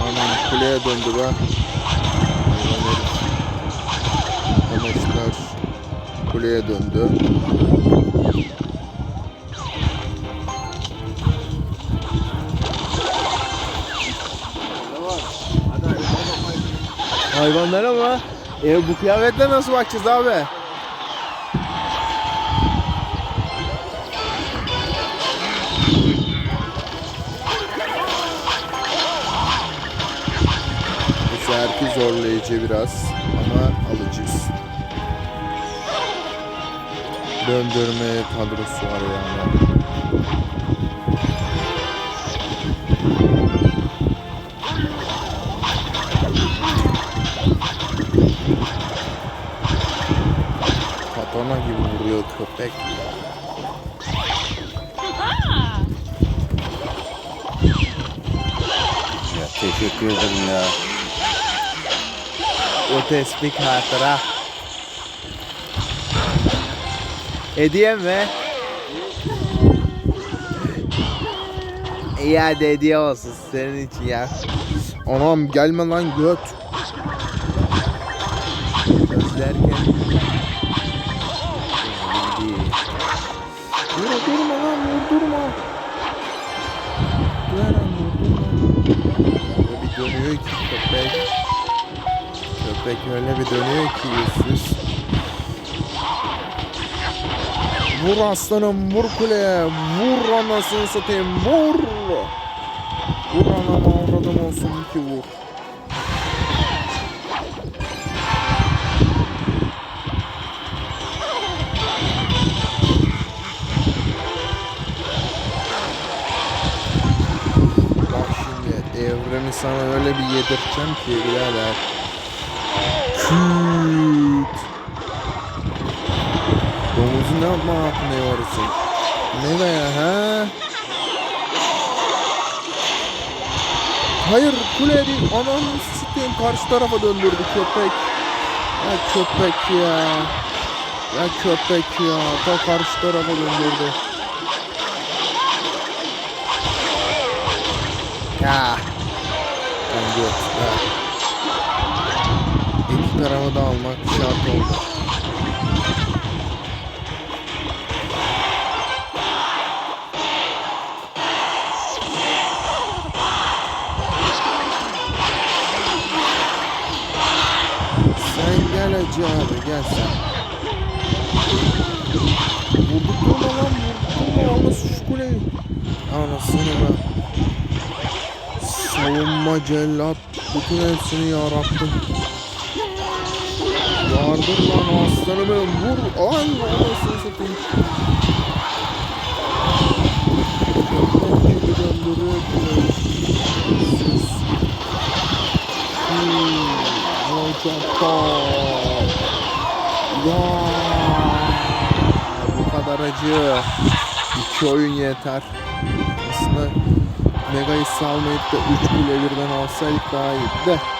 Anam kuleye döndü be. Amaçlar kuleye döndü. Hayvanlara mı? E bu kıyafetle nasıl bakacağız abi? Bu seferki zorlayıcı biraz ama alacağız. Döndürme kadrosu var yani. Katana gibi vuruyor köpek. Ya teşekkür ederim ya. O tespih hatıra. Hediye mi? İyi hadi hediye olsun senin için ya. Anam gelme lan göt. Gözlerken. Dur durma lan dur durma. Dur lan dur durma. Öyle bir dönüyor ki köpek. Köpek öyle bir dönüyor ki yüzsüz. Vur aslanım vur kuleye. Vur anasını satayım vur. Vur anam avradım olsun ki vur. Bak şimdi evreni sana öyle bir yedireceğim ki birader. Küt. Domuzu ne yapma hakkında yorusun? Ne be ya ha? Hayır kule değil. Ananı sikeyim karşı tarafa döndürdü köpek. Ya köpek ya. Ya köpek ya. Ta karşı tarafa döndürdü. Ya. Ben göt. Ya. İki tarafı da almak şart oldu. Sen gel Hacı abi gel sen. Vurdurtma lan vurdurtma anası şu kuleyi. Anasını be. Savunma cellat. Bütün hepsini yarattım. Yardır lan aslanımı vur. Ay anasını satayım. Ya. Bu kadar acı. İki oyun yeter. Aslında Mega'yı salmayıp da 3 kule birden alsaydık daha iyiydi de.